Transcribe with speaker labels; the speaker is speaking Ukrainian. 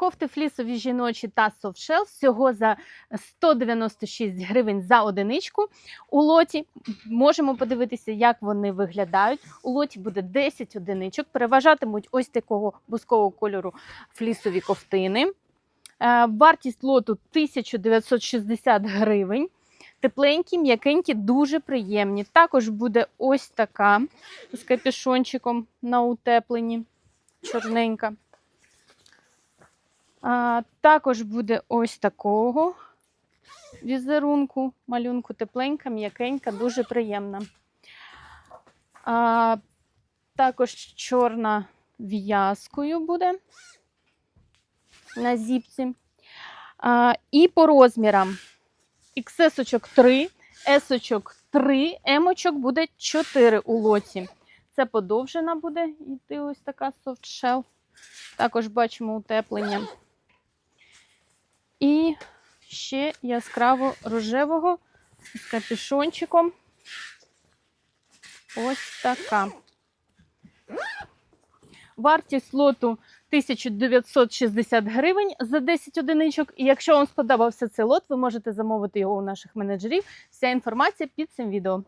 Speaker 1: Кофти флісові жіночі та софтшел всього за 196 гривень за одиничку. У лоті можемо подивитися, як вони виглядають. У лоті буде 10 одиничок. Переважатимуть ось такого бускового кольору флісові ковтини. Е, Вартість лоту 1960 гривень. Тепленькі, м'якенькі, дуже приємні. Також буде ось така з капюшончиком на утепленні, чорненька. А, також буде ось такого візерунку, малюнку тепленька, м'якенька, дуже приємна. А, також чорна в'язкою буде на зіпці. А, і по розмірам XS 3, S 3, M буде 4 у лоті. Це подовжена буде йти ось така софтшел. Також бачимо утеплення. Ще яскраво рожевого з капюшончиком. Ось така. Вартість лоту 1960 гривень за 10 одиничок. І якщо вам сподобався цей лот, ви можете замовити його у наших менеджерів. Вся інформація під цим відео.